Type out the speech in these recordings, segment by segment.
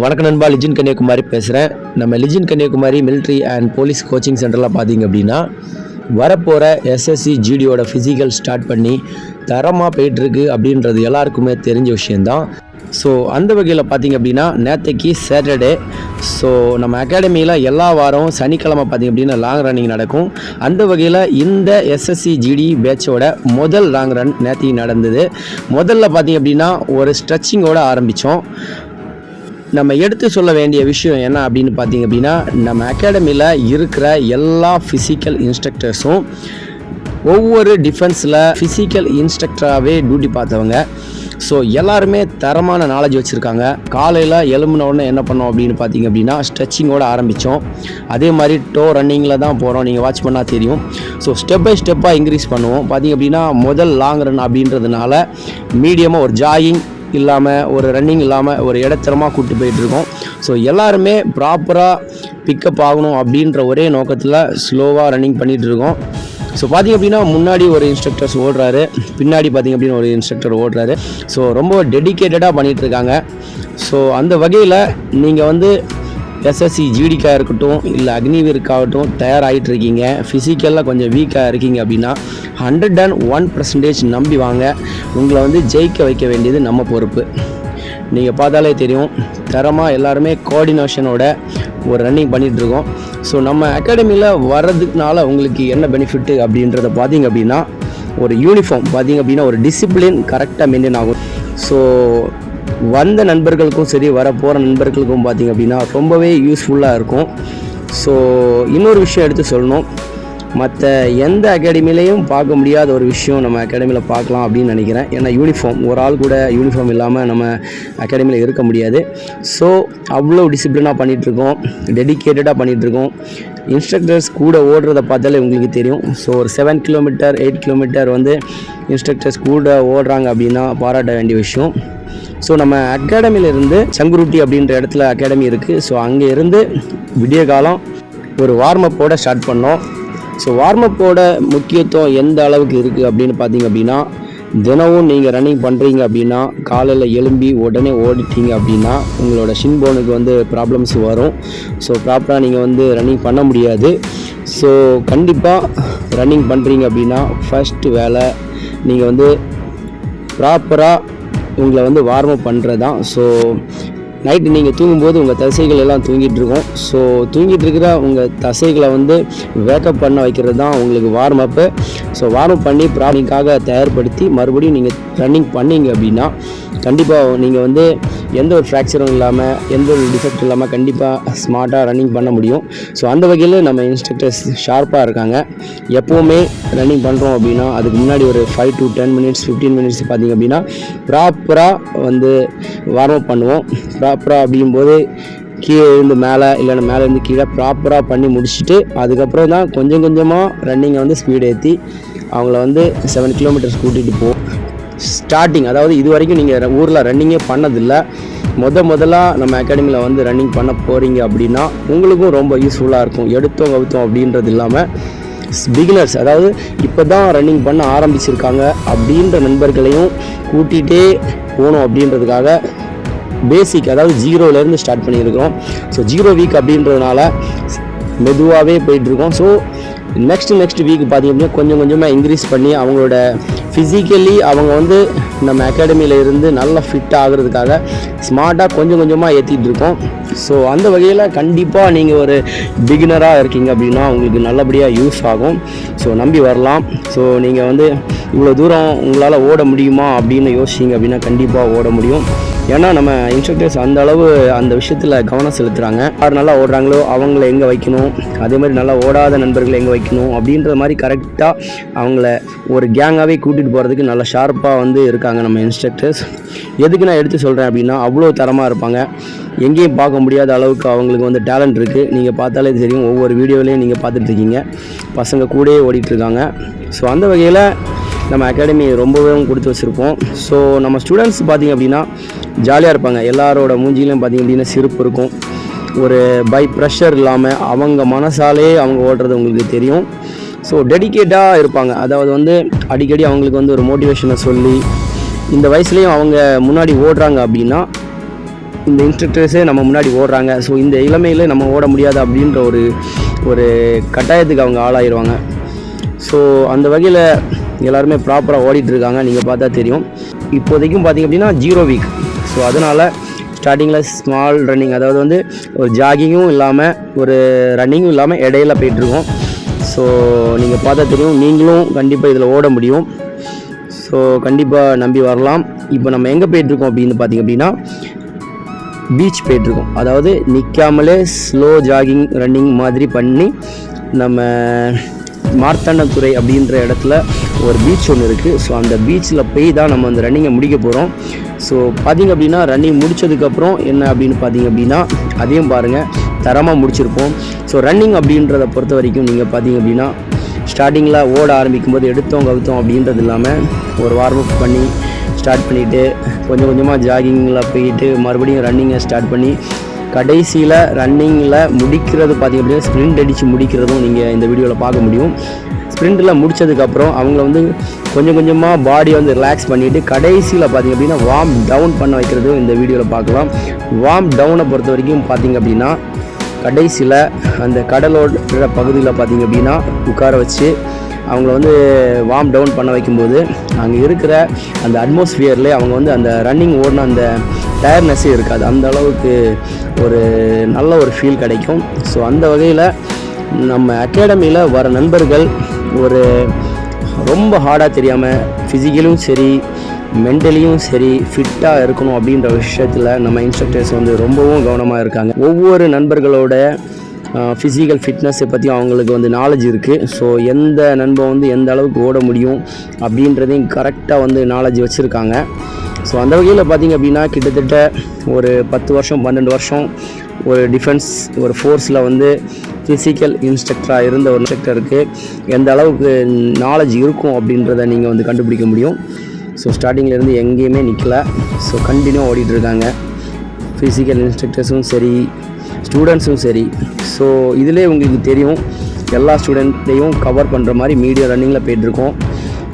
வணக்க நண்பா லிஜின் கன்னியாகுமாரி பேசுகிறேன் நம்ம Lijin Kanyakumari military and police coaching சென்டரில் பார்த்தீங்க அப்படின்னா வரப்போகிற எஸ்எஸ்சி ஜிடியோட ஃபிசிக்கல் ஸ்டார்ட் பண்ணி தரமாக போயிட்டுருக்கு அப்படின்றது எல்லாருக்குமே தெரிஞ்ச விஷயந்தான் ஸோ அந்த வகையில் பார்த்திங்க அப்படின்னா நேற்றைக்கு சாட்டர்டே ஸோ நம்ம அகாடமியில் எல்லா வாரம் சனிக்கிழமை பார்த்தீங்க அப்படின்னா லாங் ரன்னிங் நடக்கும். அந்த வகையில் இந்த எஸ்எஸ்சி ஜிடி பேட்சோட முதல் லாங் ரன் நேற்றைக்கு நடந்தது. முதல்ல பார்த்தீங்க அப்படின்னா ஒரு ஸ்ட்ரெச்சிங்கோட ஆரம்பித்தோம் நம்ம எடுத்து சொல்ல வேண்டிய விஷயம் என்ன அப்படின்னு பார்த்தீங்க அப்படின்னா நம்ம அகாடமியில் இருக்கிற எல்லா ஃபிசிக்கல் இன்ஸ்ட்ரக்டர்ஸும் ஒவ்வொரு டிஃபென்ஸில் ஃபிசிக்கல் இன்ஸ்ட்ரக்டராகவே டியூட்டி பார்த்தவங்க. ஸோ எல்லாருமே தரமான நாலேஜ் வச்சுருக்காங்க. காலையில் எலும்புன உடனே என்ன பண்ணோம் அப்படின்னு பார்த்தீங்க அப்படின்னா ஸ்ட்ரெச்சிங்கோட ஆரம்பித்தோம் அதே மாதிரி டோ ரன்னிங்கில் தான் போகிறோம் நீங்கள் வாட்ச் பண்ணால் தெரியும். ஸோ ஸ்டெப் பை ஸ்டெப்பாக இன்க்ரீஸ் பண்ணுவோம். பார்த்தீங்க அப்படின்னா முதல் லாங் ரன் அப்படின்றதுனால மீடியமாக ஒரு ஜாகிங் இல்லாமல் ஒரு ரன்னிங் இல்லாமல் ஒரு இடத்தரமாக கூப்பிட்டு போயிட்டுருக்கோம். ஸோ எல்லாருமே ப்ராப்பராக பிக்கப் ஆகணும் அப்படின்ற ஒரே நோக்கத்தில் ஸ்லோவாக ரன்னிங் பண்ணிகிட்டு இருக்கோம் ஸோ பார்த்தீங்க அப்படின்னா முன்னாடி ஒரு இன்ஸ்ட்ரக்டர்ஸ் ஓடுறாரு. பின்னாடி பார்த்தீங்க அப்படின்னு ஒரு இன்ஸ்ட்ரக்டர் ஓடுறாரு. ஸோ ரொம்ப டெடிக்கேட்டடாக பண்ணிகிட்டு இருக்காங்க ஸோ அந்த வகையில் நீங்கள் வந்து எஸ்எஸ்சி ஜிடிக்காக இருக்கட்டும் இல்லை அக்னிவீருக்காகட்டும் தயாராகிட்டு இருக்கீங்க ஃபிசிக்கலாக கொஞ்சம் வீக்காக இருக்கீங்க அப்படின்னா ஹண்ட்ரட் அண்ட் ஒன் பர்சன்டேஜ் நம்பி வாங்க. உங்களை வந்து ஜெயிக்க வைக்க வேண்டியது நம்ம பொறுப்பு. நீங்கள் பார்த்தாலே தெரியும் தரமாக எல்லாருமே கோஆர்டினேஷனோட ஒரு ரன்னிங் பண்ணிகிட்ருக்கோம் ஸோ நம்ம அகாடமியில் வர்றதுக்குனால உங்களுக்கு என்ன பெனிஃபிட்டு அப்படின்றத பார்த்தீங்க அப்படின்னா ஒரு யூனிஃபார்ம் பார்த்தீங்க அப்படின்னா ஒரு டிசிப்ளின் கரெக்டாக மெயின்டைன் ஆகும். ஸோ வந்த நண்பர்களுக்கும் சரி வர போகிற நண்பர்களுக்கும் பார்த்தீங்க அப்படின்னா ரொம்பவே யூஸ்ஃபுல்லாக இருக்கும். ஸோ இன்னொரு விஷயம் எடுத்து சொல்லணும். மற்ற எந்த அகாடமிலையும் பார்க்க முடியாத ஒரு விஷயம் நம்ம அகாடமியில் பார்க்கலாம் அப்படின்னு நினைக்கிறேன். ஏன்னா யூனிஃபார்ம் ஒரு ஆள் கூட யூனிஃபார்ம் இல்லாமல் நம்ம அகாடமியில் இருக்க முடியாது. ஸோ அவ்வளோ டிசிப்ளினாக பண்ணிகிட்ருக்கோம் டெடிக்கேட்டடாக பண்ணிகிட்ருக்கோம் இன்ஸ்ட்ரக்டர்ஸ் கூட ஓடுறத பார்த்தாலே உங்களுக்கு தெரியும். ஸோ ஒரு செவன் கிலோமீட்டர் எயிட் கிலோமீட்டர் வந்து இன்ஸ்ட்ரக்டர்ஸ் கூட ஓடுறாங்க அப்படின்னா பாராட்ட வேண்டிய விஷயம். ஸோ நம்ம அகாடமியிலிருந்து சங்குருட்டி அப்படின்ற இடத்துல அகாடமி இருக்குது ஸோ அங்கே இருந்து விடிய காலம் ஒரு வார்மப்போட ஸ்டார்ட் பண்ணோம். ஸோ வார்மப்போட முக்கியத்துவம் எந்த அளவுக்கு இருக்குது அப்படின்னு பார்த்தீங்க அப்படின்னா தினமும் நீங்கள் ரன்னிங் பண்ணுறீங்க அப்படின்னா காலையில் எழும்பி உடனே ஓடிட்டீங்க அப்படின்னா உங்களோட ஷின்போனுக்கு வந்து ப்ராப்ளம்ஸ் வரும். ஸோ ப்ராப்பராக நீங்கள் வந்து ரன்னிங் பண்ண முடியாது. ஸோ கண்டிப்பாக ரன்னிங் பண்ணுறீங்க அப்படின்னா ஃபஸ்ட்டு வேலை நீங்கள் வந்து ப்ராப்பராக உங்களை வந்து வார்ம் அப் பண்ணுறது தான் ஸோ நைட்டு நீங்கள் தூங்கும்போது உங்கள் தசைகள் எல்லாம் தூங்கிட்டு இருக்கும். ஸோ தூங்கிட்டு இருக்கிற உங்கள் தசைகளை வந்து வேக்கப் பண்ண வைக்கிறது தான் உங்களுக்கு warm up so warm up பண்ணி ப்ராப்ளிங்காக தயார்படுத்தி மறுபடியும் நீங்கள் ரன்னிங் பண்ணீங்க அப்படின்னா கண்டிப்பாக நீங்கள் வந்து எந்த ஒரு ஃப்ராக்சரும் இல்லாமல் எந்த ஒரு டிஃபெக்ட் இல்லாமல் கண்டிப்பாக ஸ்மார்ட்டாக ரன்னிங் பண்ண முடியும். ஸோ அந்த வகையில் நம்ம இன்ஸ்ட்ரக்டர்ஸ் ஷார்ப்பாக இருக்காங்க. எப்போவுமே ரன்னிங் பண்ணுறோம் அப்படின்னா அதுக்கு முன்னாடி ஒரு five to ten minutes fifteen minutes பார்த்தீங்க அப்படின்னா ப்ராப்பராக வந்து வார்ம் அப் பண்ணுவோம். ப்ராப்பராக அப்படிங்கும்போது கீழே இருந்து மேலே இல்லைன்னா மேலே இருந்து கீழே ப்ராப்பராக பண்ணி முடிச்சுட்டு அதுக்கப்புறம் தான் கொஞ்சம் கொஞ்சமாக ரன்னிங்கை வந்து ஸ்பீடு ஏற்றி அவங்கள வந்து செவன் கிலோமீட்டர்ஸ் கூட்டிகிட்டு போ ஸ்டார்டிங் அதாவது இது வரைக்கும் நீங்கள் ஊரில் ரன்னிங்கே பண்ணதில்லை. முத முதலாக நம்ம அகாடமியில் வந்து ரன்னிங் பண்ண போகிறீங்க அப்படின்னா உங்களுக்கும் ரொம்ப யூஸ்ஃபுல்லாக இருக்கும். எடுத்தோம் கவுத்தோம் அப்படின்றது இல்லாமல் பிகினர்ஸ் அதாவது இப்போ தான் ரன்னிங் பண்ண ஆரம்பிச்சிருக்காங்க அப்படின்ற நண்பர்களையும் கூட்டிகிட்டே போகணும் அப்படின்றதுக்காக பேசிக் அதாவது ஜீரோலேருந்து ஸ்டார்ட் பண்ணியிருக்கிறோம். ஸோ ஜீரோ வீக் அப்படின்றதுனால மெதுவாகவே போயிட்டுருக்கோம். ஸோ நெக்ஸ்ட் நெக்ஸ்ட் வீக் பார்த்திங்க அப்படின்னா கொஞ்சம் கொஞ்சமாக இன்க்ரீஸ் பண்ணி அவங்களோட ஃபிசிக்கலி அவங்க வந்து நம்ம அகாடமியில் இருந்து நல்லா ஃபிட் ஆகிறதுக்காக ஸ்மார்ட்டாக கொஞ்சம் கொஞ்சமாக ஏற்றிட்டு இருக்கோம் ஸோ அந்த வகையில் கண்டிப்பாக நீங்கள் ஒரு பிகினராக இருக்கீங்க அப்படின்னா உங்களுக்கு நல்லபடியாக யூஸ் ஆகும். ஸோ நம்பி வரலாம். ஸோ நீங்கள் வந்து இவ்வளோ தூரம் உங்களால் ஓட முடியுமா அப்படின்னு யோசிச்சிங்க அப்படின்னா கண்டிப்பாக ஓட முடியும். ஏன்னா நம்ம இன்ஸ்ட்ரக்டர்ஸ் அந்த அளவு அந்த விஷயத்தில் கவனம் செலுத்துகிறாங்க யார் நல்லா ஓடுறாங்களோ அவங்கள எங்கே வைக்கணும்? அதே மாதிரி நல்லா ஓடாத நண்பர்களை எங்கே வைக்கணும்? அப்படின்ற மாதிரி கரெக்டாக அவங்கள ஒரு கேங்காகவே கூட்டிகிட்டு போகிறதுக்கு நல்லா ஷார்ப்பாக வந்து இருக்காங்க நம்ம இன்ஸ்ட்ரக்டர்ஸ் எதுக்கு நான் எடுத்து சொல்கிறேன் அப்படின்னா அவ்வளோ தரமாக இருப்பாங்க. எங்கேயும் பார்க்க முடியாத அளவுக்கு அவங்களுக்கு வந்து டேலண்ட் இருக்குது நீங்கள் பார்த்தாலே தெரியும் ஒவ்வொரு வீடியோலையும் நீங்கள் பார்த்துட்ருக்கீங்க பசங்க கூடயே ஓடிட்டுருக்காங்க ஸோ அந்த வகையில் நம்ம அகாடமி ரொம்பவே கொடுத்து வச்சுருப்போம். ஸோ நம்ம ஸ்டூடெண்ட்ஸ் பார்த்திங்க அப்படின்னா ஜாலியாக இருப்பாங்க. எல்லாரோட மூஞ்சிலையும் பார்த்திங்க அப்படின்னா சிரிப்பு இருக்கும். ஒரு பை ப்ரெஷர் இல்லாமல் அவங்க மனசாலே அவங்க ஓடுறது உங்களுக்கு தெரியும். ஸோ டெடிக்கேட்டாக இருப்பாங்க. அதாவது வந்து அடிக்கடி அவங்களுக்கு வந்து ஒரு மோட்டிவேஷனை சொல்லி இந்த வயசுலேயும் அவங்க முன்னாடி ஓடுறாங்க அப்படின்னா இந்த இன்ஸ்ட்ரக்டர்ஸே நம்ம முன்னாடி ஓடுறாங்க. ஸோ இந்த இளமையில் நம்ம ஓட முடியாது அப்படின்ற ஒரு ஒரு கட்டாயத்துக்கு அவங்க ஆளாயிருவாங்க. ஸோ அந்த வகையில் எல்லாருமே ப்ராப்பராக ஓடிட்டுருக்காங்க. நீங்கள் பார்த்தா தெரியும். இப்போதைக்கும் பார்த்தீங்க அப்படின்னா ஜீரோ வீக் ஸோ அதனால் ஸ்டார்டிங்கில் ஸ்மால் ரன்னிங் அதாவது வந்து ஒரு ஜாகிங்கும் இல்லாமல் ஒரு ரன்னிங்கும் இல்லாமல் இடையில போயிட்டுருக்கோம். ஸோ நீங்கள் பார்த்தா தெரியும். நீங்களும் கண்டிப்பாக இதில் ஓட முடியும். ஸோ கண்டிப்பாக நம்பி வரலாம். இப்போ நம்ம எங்கே போயிட்டுருக்கோம் அப்படின்னு பார்த்தீங்க அப்படின்னா பீச் போயிட்டுருக்கோம். அதாவது நிற்காமலே ஸ்லோ ஜாகிங் ரன்னிங் மாதிரி பண்ணி நம்ம மார்த்தாண்டத்துறை அப்படின்ற இடத்துல ஒரு பீச் ஒன்று இருக்குது ஸோ அந்த பீச்சில் போய் தான் நம்ம அந்த ரன்னிங்கை முடிக்க போகிறோம் ஸோ பார்த்தீங்க அப்படின்னா ரன்னிங் முடித்ததுக்கப்புறம் என்ன அப்படின்னு பார்த்தீங்க அப்படின்னா அதையும் பாருங்கள் தரமாக முடிச்சிருப்போம். ஸோ ரன்னிங் அப்படின்றத பொறுத்த வரைக்கும் நீங்கள் பார்த்தீங்க அப்படின்னா ஸ்டார்டிங்கில் ஓட ஆரம்பிக்கும் போது எடுத்தோம் கவுத்தோம் அப்படின்றது இல்லாமல் ஒரு வார்ம் அப் பண்ணி ஸ்டார்ட் பண்ணிவிட்டு கொஞ்சம் கொஞ்சமாக ஜாகிங்கில் போயிட்டு மறுபடியும் ரன்னிங்கை ஸ்டார்ட் பண்ணி கடைசியில் ரன்னிங்கில் முடிக்கிறது பார்த்திங்க அப்படின்னா ஸ்ப்ரிண்ட் அடித்து முடிக்கிறதும் நீங்கள் இந்த வீடியோவில் பார்க்க முடியும். ஸ்ப்ரிண்டில் முடிச்சதுக்கப்புறம் அவங்கள வந்து கொஞ்சம் கொஞ்சமாக பாடியை வந்து ரிலாக்ஸ் பண்ணிவிட்டு கடைசியில் பார்த்திங்க அப்படின்னா வார்ம் டவுன் பண்ண வைக்கிறதும் இந்த வீடியோவில் பார்க்கலாம். வார்ம் டவுனை பொறுத்த வரைக்கும் பார்த்திங்க அப்படின்னா கடைசியில் அந்த கடலோட பகுதியில் பார்த்திங்க அப்படின்னா உட்கார வச்சு அவங்கள வந்து வார்ம் டவுன் பண்ண வைக்கும்போது அங்கே இருக்கிற அந்த அட்மாஸ்ஃபியர்லேயே அவங்க வந்து அந்த ரன்னிங் ஓடின அந்த டயர்னஸ்ஸே இருக்காது. அந்த அளவுக்கு ஒரு நல்ல ஒரு ஃபீல் கிடைக்கும். ஸோ அந்த வகையில் நம்ம அகாடமியில் வர நண்பர்கள் ஒரு ரொம்ப ஹார்டாக தெரியாமல் ஃபிசிக்கலும் சரி மென்டலியும் சரி ஃபிட்டாக இருக்கணும் அப்படின்ற விஷயத்தில் நம்ம இன்ஸ்ட்ரக்டர்ஸ் வந்து ரொம்பவும் கவனமாக இருக்காங்க. ஒவ்வொரு நண்பர்களோட ஃபிசிக்கல் ஃபிட்னஸை பற்றி அவங்களுக்கு வந்து நாலேஜ் இருக்குது ஸோ எந்த நண்பன் வந்து எந்த அளவுக்கு ஓட முடியும் அப்படின்றதையும் கரெக்டாக வந்து நாலேஜ் வச்சுருக்காங்க. ஸோ அந்த வகையில் பார்த்திங்க அப்படின்னா கிட்டத்தட்ட ஒரு பத்து வருஷம் பன்னெண்டு வருஷம் ஒரு டிஃபென்ஸ் ஒரு ஃபோர்ஸில் வந்து ஃபிசிக்கல் இன்ஸ்ட்ரக்டராக இருந்த ஒரு இன்ஸ்ட்ரக்டருக்கு எந்த அளவுக்கு நாலேஜ் இருக்கும் அப்படின்றத நீங்கள் வந்து கண்டுபிடிக்க முடியும். ஸோ ஸ்டார்டிங்லேருந்து எங்கேயுமே நிற்கல ஸோ கண்டினியூ ஓடிட்டுருக்காங்க ஃபிசிக்கல் இன்ஸ்ட்ரக்டர்ஸும் சரி ஸ்டூடெண்ட்ஸும் சரி. ஸோ இதிலே உங்களுக்கு தெரியும் எல்லா ஸ்டூடெண்ட்டையும் கவர் பண்ணுற மாதிரி மீடியா ரன்னிங்கில் போயிட்டுருக்கோம்.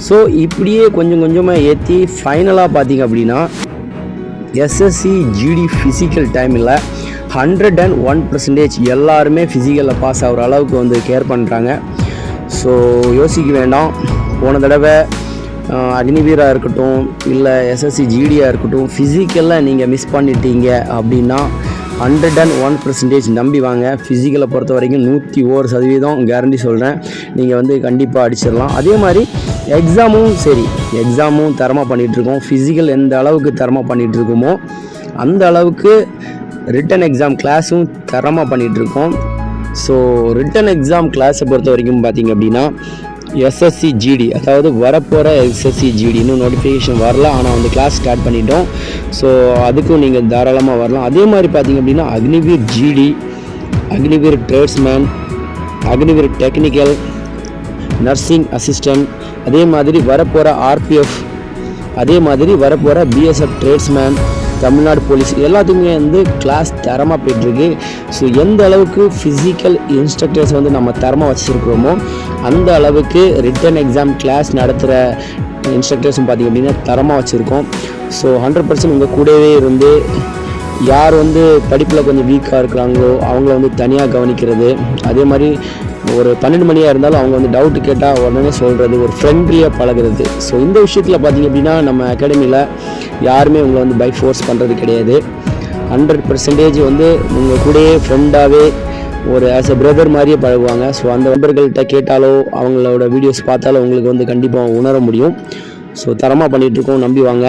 ஸோ இப்படியே கொஞ்சம் கொஞ்சமாக ஏற்றி ஃபைனலாக பார்த்தீங்க அப்படின்னா எஸ்எஸ்சி ஜிடி ஃபிசிக்கல் டைமில் ஹண்ட்ரட் அண்ட் ஒன் பர்சன்டேஜ் எல்லாருமே ஃபிசிக்கலில் பாஸ் ஆகிற அளவுக்கு வந்து கேர் பண்ணுறாங்க ஸோ யோசிக்க வேண்டாம். போன தடவை அக்னிவீராக இருக்கட்டும் இல்லை எஸ்எஸ்சி ஜிடியாக இருக்கட்டும் ஃபிசிக்கலில் நீங்கள் மிஸ் பண்ணிட்டீங்க அப்படின்னா ஹண்ட்ரட் அண்ட் ஒன் பர்சன்டேஜ் நம்பி வாங்க. ஃபிசிக்கலை பொறுத்த வரைக்கும் நூற்றி ஓரு சதவீதம் கேரண்டி சொல்கிறேன் நீங்கள் வந்து கண்டிப்பாக அடிச்சிடலாம். அதே மாதிரி எக்ஸாமும் சரி. எக்ஸாமும் தரமாக பண்ணிகிட்ருக்கோம் ஃபிசிக்கல் எந்த அளவுக்கு தரமாக பண்ணிகிட்டுருக்குமோ அந்த அளவுக்கு ரிட்டன் எக்ஸாம் கிளாஸும் தரமாக பண்ணிகிட்ருக்கோம் ஸோ ரிட்டன் எக்ஸாம் கிளாஸை பொறுத்த வரைக்கும் பார்த்தீங்க அப்படின்னா எஸ்எஸ்சி ஜிடி அதாவது வரப்போகிற எஸ்எஸ்சி ஜிடின்னு இன்னும் நோட்டிஃபிகேஷன் வரல ஆனால் வந்து கிளாஸ் ஸ்டார்ட் பண்ணிட்டோம். ஸோ அதுக்கும் நீங்கள் தாராளமாக வரலாம். அதே மாதிரி பார்த்தீங்க அப்படின்னா Agniveer GD Agniveer tradesman Agniveer technical nursing assistant அதே மாதிரி வரப்போகிற ஆர்பிஎஃப் அதே மாதிரி வரப்போகிற பிஎஸ்எஃப் ட்ரேட்ஸ்மேன் தமிழ்நாடு போலீஸ். எல்லாத்துக்குமே வந்து கிளாஸ் தரமாக போயிட்டுருக்கு. ஸோ எந்த அளவுக்கு ஃபிசிக்கல் இன்ஸ்ட்ரக்டர்ஸ் வந்து நம்ம தரமாக வச்சுருக்கிறோமோ அந்த அளவுக்கு ரிட்டன் எக்ஸாம் கிளாஸ் நடத்துகிற இன்ஸ்ட்ரக்டர்ஸும் பார்த்திங்க அப்படின்னா தரமாக வச்சுருக்கோம். ஸோ ஹண்ட்ரட் பர்சன்ட் உங்கள் கூடவே இருந்து யார் வந்து படிப்பில் கொஞ்சம் வீக்காக இருக்கிறாங்களோ அவங்கள வந்து தனியாக கவனிக்கிறது. அதே மாதிரி ஒரு பன்னெண்டு மணியாக இருந்தாலும் அவங்க வந்து டவுட்டு கேட்டால் உடனே சொல்கிறது ஒரு ஃப்ரெண்ட்லியாக பழகுறது. ஸோ இந்த விஷயத்தில் பார்த்தீங்க அப்படின்னா நம்ம அகாடமியில் யாருமே உங்களை வந்து பை ஃபோர்ஸ் பண்ணுறது கிடையாது. ஹண்ட்ரட் பர்சன்டேஜ் வந்து உங்கள் கூடயே ஃப்ரெண்டாகவே ஒரு ஆஸ் எ பிரதர் மாதிரியே பழகுவாங்க. ஸோ அந்த நண்பர்கள்ட்ட கேட்டாலோ அவங்களோட வீடியோஸ் பார்த்தாலோ உங்களுக்கு வந்து கண்டிப்பாக உணர முடியும். ஸோ தரமாக பண்ணிகிட்ருக்கோம் நம்பி வாங்க.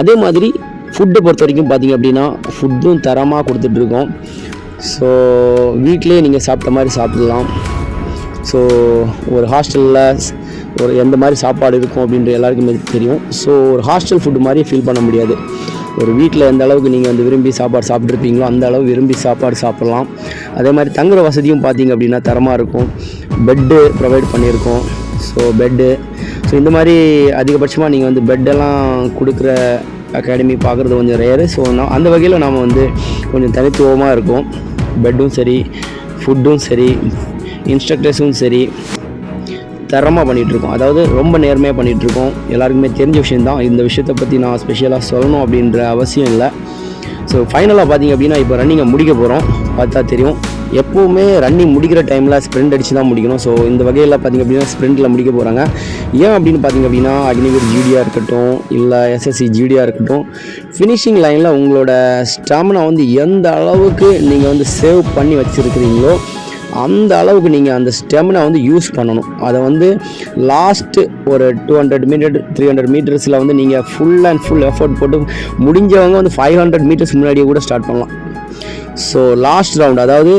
அதே மாதிரி ஃபுட்டை பொறுத்த வரைக்கும் பார்த்தீங்க அப்படின்னா ஃபுட்டும் தரமாக கொடுத்துட்ருக்கோம் ஸோ வீட்டிலேயே நீங்கள் சாப்பிட்ட மாதிரி சாப்பிடலாம். ஸோ ஒரு ஹாஸ்டலில் ஒரு எந்த மாதிரி சாப்பாடு இருக்கும் அப்படின்ற எல்லாருக்குமே தெரியும். ஸோ ஒரு ஹாஸ்டல் ஃபுட்டு மாதிரி ஃபீல் பண்ண முடியாது. ஒரு வீட்டில் எந்த அளவுக்கு நீங்கள் வந்து விரும்பி சாப்பாடு சாப்பிட்ருப்பீங்களோ அந்த அளவு விரும்பி சாப்பாடு சாப்பிட்லாம். அதே மாதிரி தங்குற வசதியும் பார்த்தீங்க அப்படின்னா தரமாக இருக்கும். பெட்டு ப்ரொவைட் பண்ணியிருக்கோம். ஸோ பெட்டு ஸோ இந்த மாதிரி அதிகபட்சமாக நீங்கள் வந்து பெட்டெல்லாம் கொடுக்குற அகாடமி பார்க்குறது கொஞ்சம் ரேரு ஸோ நான் அந்த வகையில் நாம் வந்து கொஞ்சம் தனித்துவமாக இருக்கும். பெட்டும் சரி ஃபுட்டும் சரி இன்ஸ்ட்ரக்டர்ஸும் சரி தரமாக பண்ணிகிட்ருக்கோம் அதாவது ரொம்ப நேர்மையாக பண்ணிகிட்ருக்கோம் எல்லாருக்குமே தெரிஞ்ச விஷயந்தான் இந்த விஷயத்தை பற்றி நான் ஸ்பெஷலாக சொல்லணும் அப்படின்ற அவசியம் இல்லை. ஸோ ஃபைனலாக பார்த்தீங்க அப்படின்னா இப்போ ரன்னிங்கை முடிக்க போகிறோம் பார்த்தா தெரியும். எப்போவுமே ரன்னிங் முடிக்கிற டைமில் ஸ்ப்ரிண்ட் அடித்து தான் முடிக்கணும். ஸோ இந்த வகையில் பார்த்தீங்க அப்படின்னா ஸ்ப்ரிண்ட்டில் முடிக்க போகிறாங்க ஏன் அப்படின்னு பார்த்தீங்க அப்படின்னா அக்னிவீர் ஜிடியாக இருக்கட்டும் இல்லை எஸ்எஸ்சி ஜிடியாக இருக்கட்டும் ஃபினிஷிங் லைனில் உங்களோட ஸ்டாமினா வந்து எந்த அளவுக்கு நீங்கள் வந்து சேவ் பண்ணி வச்சுருக்கிறீங்களோ அந்த அளவுக்கு நீங்கள் அந்த ஸ்டெமினா வந்து யூஸ் பண்ணணும். அதை வந்து லாஸ்ட்டு ஒரு two hundred metre three hundred மீட்டர்ஸில் வந்து நீங்கள் ஃபுல் அண்ட் ஃபுல் எஃபோர்ட் போட்டு முடிஞ்சவங்க வந்து ஃபைவ் ஹண்ட்ரட் மீட்டர்ஸ் முன்னாடியே கூட ஸ்டார்ட் பண்ணலாம். ஸோ லாஸ்ட் ரவுண்ட் அதாவது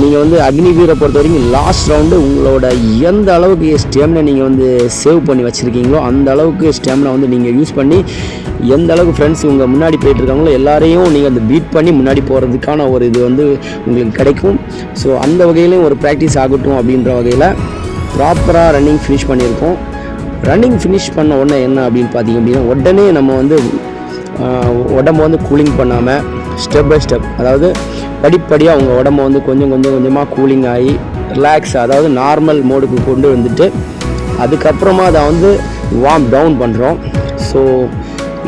நீங்கள் வந்து அக்னிவீரை பொறுத்த வரைக்கும் லாஸ்ட் ரவுண்டு உங்களோட எந்த அளவுக்கு ஸ்டேமினா நீங்கள் வந்து சேவ் பண்ணி வச்சுருக்கீங்களோ அந்த அளவுக்கு ஸ்டேமினா வந்து நீங்கள் யூஸ் பண்ணி எந்த அளவுக்கு ஃப்ரெண்ட்ஸ் உங்கள் முன்னாடி போயிட்டுருக்காங்களோ எல்லாரையும் நீங்கள் அந்த பீட் பண்ணி முன்னாடி போகிறதுக்கான ஒரு இது வந்து உங்களுக்கு கிடைக்கும். ஸோ அந்த வகையிலையும் ஒரு ப்ராக்டிஸ் ஆகட்டும் அப்படின்ற வகையில் ப்ராப்பராக ரன்னிங் ஃபினிஷ் பண்ணியிருக்கோம். ரன்னிங் ஃபினிஷ் பண்ண உடனே என்ன அப்படின்னு பார்த்தீங்க அப்படின்னா உடனே நம்ம வந்து உடம்பு உடம்ப வந்து கூலிங் பண்ணாமல் ஸ்டெப் பை ஸ்டெப் அதாவது படிப்படியாக அவங்க உடம்ப வந்து கொஞ்சம் கொஞ்சம் கொஞ்சமாக கூலிங் ஆகி ரிலாக்ஸ் அதாவது நார்மல் மோடுக்கு கொண்டு வந்துட்டு அதுக்கப்புறமா அதை வந்து வார்ம் டவுன் பண்ணுறோம் ஸோ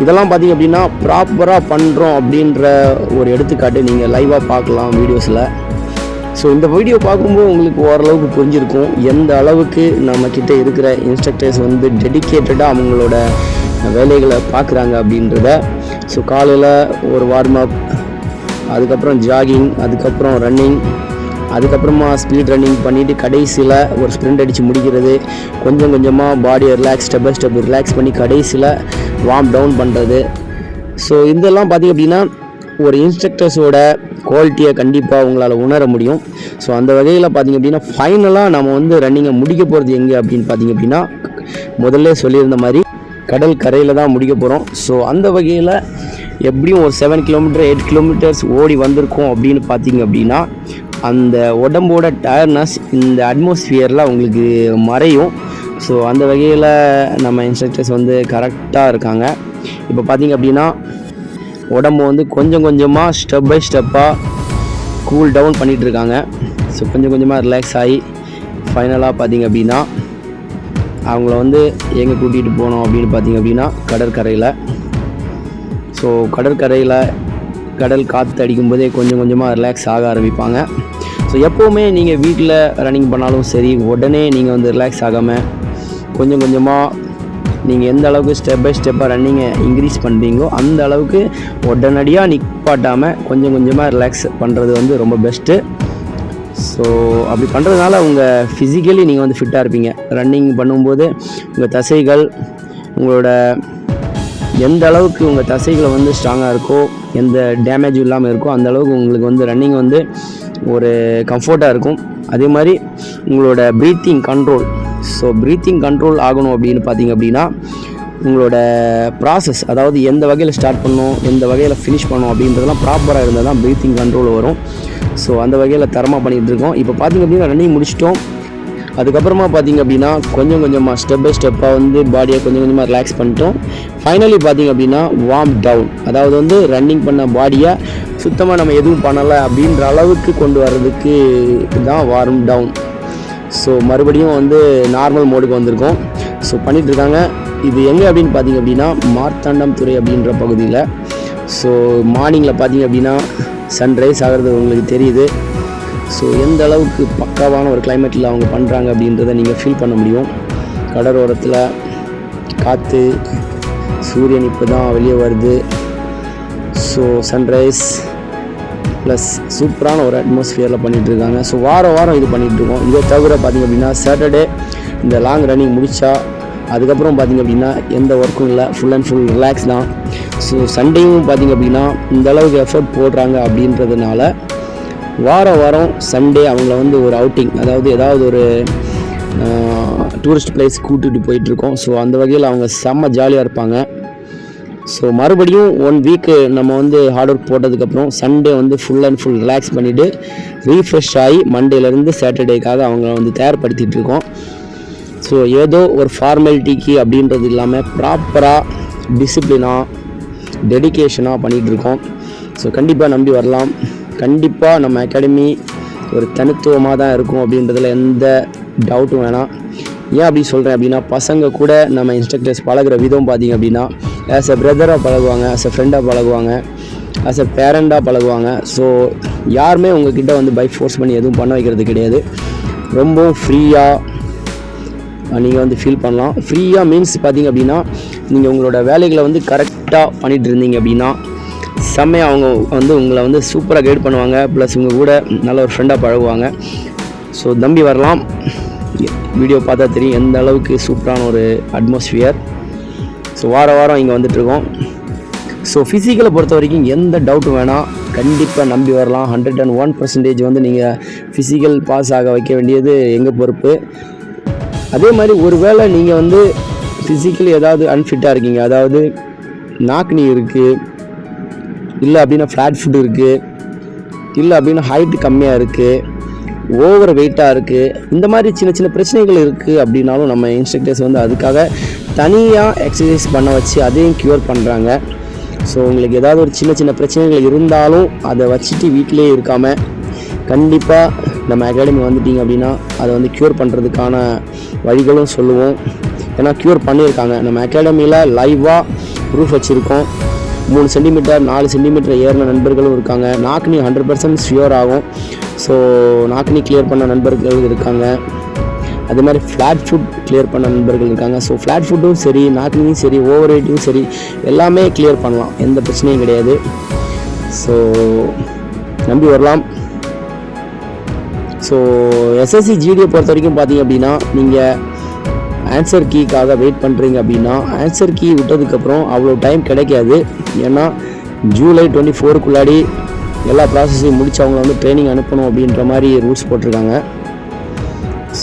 இதெல்லாம் பார்த்தீங்க அப்படின்னா ப்ராப்பராக பண்ணுறோம் அப்படின்ற ஒரு எடுத்துக்காட்டு நீங்கள் லைவாக பார்க்கலாம் வீடியோஸில் ஸோ இந்த வீடியோ பார்க்கும்போது உங்களுக்கு ஓரளவுக்கு புரிஞ்சிருக்கும். எந்த அளவுக்கு நம்ம கிட்ட இருக்கிற இன்ஸ்ட்ரக்டர்ஸ் வந்து டெடிக்கேட்டடாக அவங்களோட வேலைகளை பார்க்குறாங்க அப்படின்றத. ஸோ காலையில் ஒரு வார்ம் அப் அதுக்கப்புறம் ஜாகிங் அதுக்கப்புறம் ரன்னிங் அதுக்கப்புறமா ஸ்பீட் ரன்னிங் பண்ணிவிட்டு கடைசியில் ஒரு ஸ்ப்ரிண்ட் அடித்து முடிக்கிறது. கொஞ்சம் கொஞ்சமாக பாடியை relax step by step relax பண்ணி கடைசியில் வார்ம் டவுன் பண்ணுறது ஸோ இதெல்லாம் பார்த்திங்க அப்படின்னா ஒரு இன்ஸ்ட்ரக்டர்ஸோட குவாலிட்டியை கண்டிப்பாக உங்களால் உணர முடியும். ஸோ அந்த வகையில் பார்த்திங்க அப்படின்னா ஃபைனலாக நம்ம வந்து ரன்னிங்கை முடிக்க போகிறது எங்கே அப்படின்னு பார்த்திங்க அப்படின்னா முதல்ல சொல்லியிருந்த மாதிரி கடல் கரையில் தான் முடிக்க போகிறோம் ஸோ அந்த வகையில் எப்படியும் ஒரு செவன் கிலோமீட்டர் எயிட் கிலோமீட்டர்ஸ் ஓடி வந்திருக்கோம் அப்படின்னு பார்த்தீங்க அப்படின்னா அந்த உடம்போட டயர்னஸ் இந்த அட்மாஸ்ஃபியரில் உங்களுக்கு மறையும். ஸோ அந்த வகையில் நம்ம இன்ஸ்ட்ரக்டர்ஸ் வந்து கரெக்டாக இருக்காங்க. இப்போ பார்த்தீங்க அப்படின்னா உடம்பு வந்து கொஞ்சம் கொஞ்சமாக ஸ்டெப் பை ஸ்டெப்பாக கூல் டவுன் பண்ணிகிட்டு இருக்காங்க. ஸோ கொஞ்சம் கொஞ்சமாக ரிலாக்ஸ் ஆகி ஃபைனலாக பார்த்தீங்க அப்படின்னா அவங்கள வந்து எங்கே கூட்டிகிட்டு போனோம் அப்படின்னு பார்த்தீங்க அப்படின்னா கடற்கரையில். ஸோ கடற்கரையில் கடல் காற்று அடிக்கும்போதே கொஞ்சம் கொஞ்சமாக ரிலாக்ஸ் ஆக ஆரம்பிப்பாங்க. ஸோ எப்போவுமே நீங்கள் வீட்டில் ரன்னிங் பண்ணாலும் சரி உடனே நீங்கள் வந்து ரிலாக்ஸ் ஆகாமல் கொஞ்சம் கொஞ்சமாக நீங்கள் எந்த அளவுக்கு ஸ்டெப் பை ஸ்டெப்பாக ரன்னிங்கை இன்க்ரீஸ் பண்ணுறீங்களோ அந்த அளவுக்கு உடனடியாக நிற்பாட்டாமல் கொஞ்சம் கொஞ்சமாக ரிலாக்ஸ் பண்ணுறது வந்து ரொம்ப பெஸ்ட்டு ஸோ அப்படி பண்ணுறதுனால உங்கள் ஃபிசிக்கலி நீங்கள் வந்து ஃபிட்டாக இருப்பீங்க. ரன்னிங் பண்ணும்போது உங்கள் தசைகள் உங்களோட எந்த அளவுக்கு உங்கள் தசைகளை வந்து ஸ்ட்ராங்காக இருக்கோ எந்த டேமேஜும் இல்லாமல் இருக்கோ அந்த அளவுக்கு உங்களுக்கு வந்து ரன்னிங் வந்து ஒரு கம்ஃபர்ட்டாக இருக்கும். அதே மாதிரி உங்களோட breathing control so breathing control ஆகணும் அப்படின்னு பார்த்தீங்க அப்படின்னா உங்களோட ப்ராசஸ் அதாவது எந்த வகையில் ஸ்டார்ட் பண்ணணும் எந்த வகையில் ஃபினிஷ் பண்ணணும் அப்படின்றதெல்லாம் ப்ராப்பராக இருந்தால் தான் ப்ரீத்திங் கண்ட்ரோல் வரும். ஸோ அந்த வகையில் தரமாக பண்ணிகிட்டு இருக்கோம். இப்போ பார்த்தீங்க அப்படின்னா ரன்னிங் முடிச்சிட்டோம். அதுக்கப்புறமா பார்த்தீங்க அப்படின்னா கொஞ்சம் கொஞ்சமாக ஸ்டெப் பை ஸ்டெப்பாக வந்து பாடியை கொஞ்சம் கொஞ்சமாக ரிலாக்ஸ் பண்ணிட்டோம். ஃபைனலி பார்த்தீங்க அப்படின்னா வார்ம் டவுன் அதாவது வந்து ரன்னிங் பண்ண பாடியை சுத்தமாக நம்ம எதுவும் பண்ணலை அப்படின்ற அளவுக்கு கொண்டு வர்றதுக்கு தான் வார்ம் டவுன் ஸோ மறுபடியும் வந்து நார்மல் மோடுக்கு வந்திருக்கோம். ஸோ பண்ணிகிட்ருக்காங்க இது எங்கே அப்படின்னு பார்த்தீங்க அப்படின்னா மார்த்தாண்டம் துறை அப்படின்ற பகுதியில். ஸோ மார்னிங்கில் பார்த்தீங்க அப்படின்னா சன்ரைஸ் ஆகிறது உங்களுக்கு தெரியுது. ஸோ எந்த அளவுக்கு பக்காவான ஒரு கிளைமேட்டில் அவங்க பண்ணுறாங்க அப்படின்றத நீங்கள் ஃபீல் பண்ண முடியும். கடலோரத்தில் காற்று சூரியன் இப்போ தான் வெளியே வருது. ஸோ சன்ரைஸ் ப்ளஸ் சூப்பரான ஒரு அட்மாஸ்ஃபியரில் பண்ணிகிட்டு இருக்காங்க. ஸோ வாரம் வாரம் இது பண்ணிகிட்டு இருக்கோம். இதை தவிர பார்த்திங்க அப்படின்னா சாட்டர்டே இந்த லாங் ரன்னிங் முடித்தா அதுக்கப்புறம் பார்த்திங்க அப்படின்னா எந்த ஒர்க்கும் இல்லை. ஃபுல் அண்ட் ஃபுல் ரிலாக்ஸ் தான். ஸோ சண்டேயும் பார்த்திங்க அப்படின்னா இந்த அளவுக்கு எஃபர்ட் போடுறாங்க அப்படின்றதுனால வாரம் வாரம் சண்டே அவங்கள வந்து ஒரு அவுட்டிங் அதாவது ஏதாவது ஒரு டூரிஸ்ட் பிளேஸ் கூட்டிகிட்டு போயிட்டுருக்கோம். ஸோ அந்த வகையில் அவங்க செம்ம ஜாலியாக இருப்பாங்க. ஸோ மறுபடியும் ஒன் வீக்கு நம்ம வந்து ஹார்ட் ஒர்க் போட்டதுக்கப்புறம் சண்டே வந்து ஃபுல் அண்ட் ஃபுல் ரிலாக்ஸ் பண்ணிவிட்டு ரீஃப்ரெஷ் ஆகி மண்டேலேருந்து சாட்டர்டேக்காக அவங்க வந்து தயார்படுத்திட்டு இருக்கோம். ஸோ ஏதோ ஒரு ஃபார்மாலிட்டிக்கு அப்படின்றது இல்லாமல் ப்ராப்பராக டிசிப்ளினாக டெடிகேஷனாக பண்ணிகிட்டு இருக்கோம். ஸோ கண்டிப்பாக நம்பி வரலாம். கண்டிப்பாக நம்ம அகாடமி ஒரு தனித்துவமாக தான் இருக்கும் அப்படின்றதுல எந்த டவுட்டும் வேணாம். ஏன் அப்படி சொல்கிறேன் அப்படின்னா பசங்க கூட நம்ம இன்ஸ்ட்ரக்டர்ஸ் பழகுற விதம் பார்த்தீங்க அப்படின்னா ஆஸ் எ பிரதராக பழகுவாங்க ஆஸ் எ ஃப்ரெண்டாக பழகுவாங்க ஆஸ் எ பேரண்டாக பழகுவாங்க. ஸோ யாருமே உங்ககிட்ட வந்து பைக் ஃபோர்ஸ் பண்ணி எதுவும் பண்ண வைக்கிறது கிடையாது. ரொம்பவும் ஃப்ரீயாக நீங்கள் வந்து ஃபீல் பண்ணலாம். ஃப்ரீயாக மீன்ஸ் பார்த்தீங்க அப்படின்னா நீங்கள் உங்களோட வேலைகளை வந்து கரெக்டாக பண்ணிகிட்டு இருந்தீங்க அப்படின்னா செம்மையாக அவங்க வந்து உங்களை வந்து சூப்பராக கைட் பண்ணுவாங்க. ப்ளஸ் உங்கள் கூட நல்ல ஒரு ஃப்ரெண்டாக பழகுவாங்க. ஸோ தம்பி வரலாம். வீடியோ பார்த்தா தெரியும் எந்த அளவுக்கு சூப்பரான ஒரு அட்மாஸ்ஃபியர் ஸோ வார வாரம் இங்கே வந்துட்டுருக்கோம் ஸோ ஃபிசிக்கலை பொறுத்த வரைக்கும் எந்த டவுட்டும் வேணாம் கண்டிப்பாக நம்பி வரலாம். ஹண்ட்ரட் அண்ட் ஒன் பர்சன்டேஜ் வந்து நீங்கள் ஃபிசிக்கல் பாஸ் ஆக வைக்க வேண்டியது எங்கள் பொறுப்பு. அதே மாதிரி ஒருவேளை நீங்கள் வந்து ஃபிசிக்கலி ஏதாவது அன்ஃபிட்டாக இருக்கீங்க. அதாவது நாக்னி இருக்குது இல்லை அப்படின்னா ஃப்ளாட் ஃபுட் இருக்குது இல்லை அப்படின்னா ஹைட்டு கம்மியாக இருக்குது ஓவர் வெயிட்டாக இருக்குது இந்த மாதிரி சின்ன சின்ன பிரச்சனைகள் இருக்குது அப்படின்னாலும் நம்ம இன்ஸ்ட்ரக்டர்ஸ் வந்து அதுக்காக தனியாக எக்ஸசைஸ் பண்ண வச்சு அதையும் க்யூர் பண்ணுறாங்க ஸோ உங்களுக்கு ஏதாவது ஒரு சின்ன சின்ன பிரச்சனைகள் இருந்தாலும் அதை வச்சுட்டு வீட்டிலே இருக்காமல் கண்டிப்பாக நம்ம அகாடமி வந்துட்டீங்க அப்படின்னா அதை வந்து க்யூர் பண்ணுறதுக்கான வழிகளும் சொல்லுவோம். ஏன்னா க்யூர் பண்ணியிருக்காங்க. நம்ம அகாடமியில் லைவாக ப்ரூஃப் வச்சுருக்கோம். மூணு சென்டிமீட்டர் நாலு சென்டிமீட்டர் ஏறின நண்பர்களும் இருக்காங்க. நாக்னி ஹண்ட்ரட் பர்சன்ட் ஷியோர் ஆகும். ஸோ நாக்னி கிளியர் பண்ண நண்பர்கள் இருக்காங்க. அதே மாதிரி ஃப்ளாட் ஃபுட் கிளியர் பண்ண நண்பர்கள் இருக்காங்க. ஸோ ஃப்ளாட் ஃபுட்டும் சரி நாக்னியும் சரி ஓவர் வெயிட்டும் சரி எல்லாமே கிளியர் பண்ணலாம். எந்த பிரச்சனையும் கிடையாது. ஸோ நம்பி வரலாம். ஸோ எஸ்எஸ்சி ஜிடியை பொறுத்த வரைக்கும் பார்த்தீங்க அப்படின்னா நீங்கள் ஆன்சர் கீக்காக வெயிட் பண்ணுறீங்க அப்படின்னா ஆன்சர் கீ விட்டதுக்கப்புறம் அவ்வளோ டைம் கிடைக்காது. ஏன்னா ஜூலை டுவெண்ட்டி ஃபோருக்குள்ளாடி எல்லா ப்ராசஸையும் முடிச்சு அவங்கள வந்து ட்ரைனிங் அனுப்பணும் அப்படின்ற மாதிரி ரூல்ஸ் போட்டிருக்காங்க.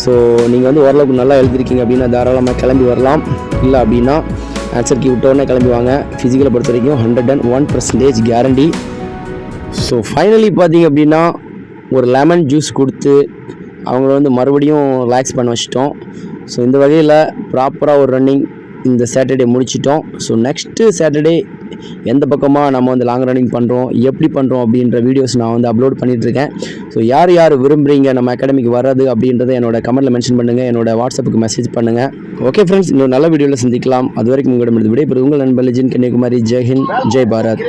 ஸோ நீங்கள் வந்து ஓரளவுக்கு நல்லா எழுதிருக்கீங்க அப்படின்னா தாராளமாக கிளம்பி வரலாம். இல்லை அப்படின்னா ஆன்சர் கீ விட்ட உடனே கிளம்பி வாங்க. ஃபிசிக்கலை பொறுத்த வரைக்கும் hundred and one percentage guarantee so finally பார்த்தீங்க அப்படின்னா ஒரு லெமன் ஜூஸ் கொடுத்து அவங்கள வந்து மறுபடியும் ரிலாக்ஸ் பண்ண வச்சிட்டோம். ஸோ இந்த வகையில் ப்ராப்பராக ஒரு ரன்னிங் இந்த சாட்டர்டே முடிச்சிட்டோம். ஸோ நெக்ஸ்ட்டு சாட்டர்டே எந்த பக்கமாக நம்ம வந்து லாங் ரன்னிங் பண்ணுறோம் எப்படி பண்ணுறோம் அப்படின்ற வீடியோஸ் நான் வந்து அப்லோட் பண்ணிகிட்ருக்கேன் ஸோ யார் யார் விரும்புகிறீங்க நம்ம அகாடமிக்கு வர்றது அப்படின்றத என்னோட கமெண்ட்டில் மென்ஷன் பண்ணுங்கள் என்னோட வாட்ஸ்அப்புக்கு மெசேஜ் பண்ணுங்கள் ஓகே ஃப்ரெண்ட்ஸ் இன்னொரு நல்ல வீடியோவில் சந்திக்கலாம். அது வரைக்கும் உங்களிடம் விடைபெறுவது உங்கள் நண்பர் லெஜின் கன்னியாகுமரி. ஜெய்ஹிந்த் ஜெய் பாரத்.